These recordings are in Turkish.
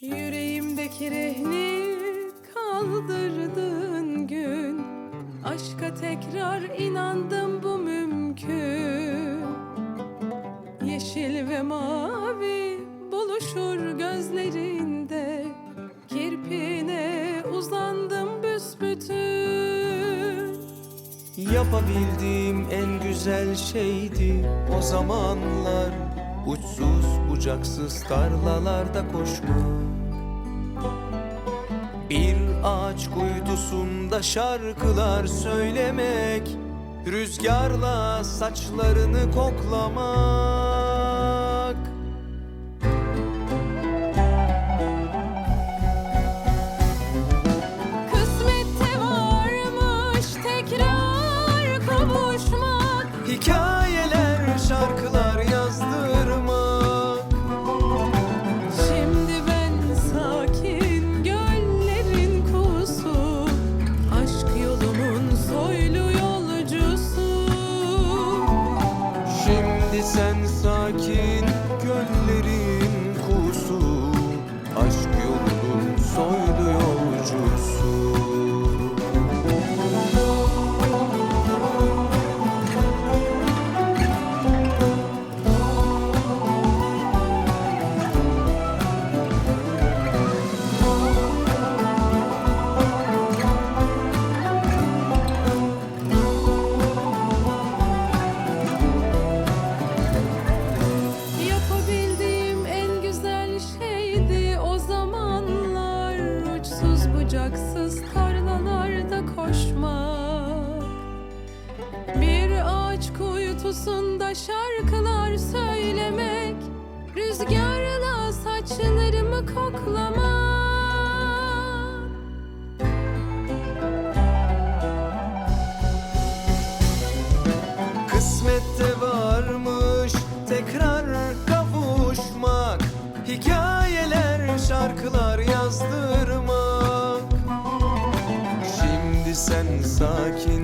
Yüreğimdeki rehni kaldırdığın gün Aşka tekrar inandım bu mümkün. Yeşil ve mavi buluşur gözlerinde Kirpine uzandım büsbütün. Yapabildiğim en güzel şeydi o zamanlar Uçsuz bucaksız tarlalarda koşmak. Bir ağaç kuytusunda şarkılar söylemek. Rüzgarla saçlarını koklamak Sen sakin göllerin kuytusunda şarkılar söylemek Rüzgarla saçlarımı koklamak. Kısmette varmış tekrar kavuşmak Hikayeler, şarkılar yazdırmak. Şimdi sen sakin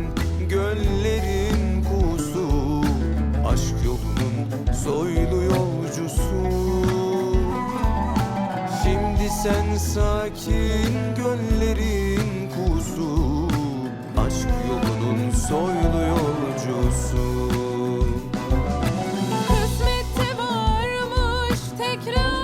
sen sakin göllerin kuzu Aşk yolunun soylu yolcusu. Kısmette varmış tekrar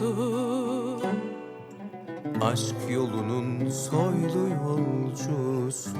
yolcusu Aşk yolunun soylu yolcusu.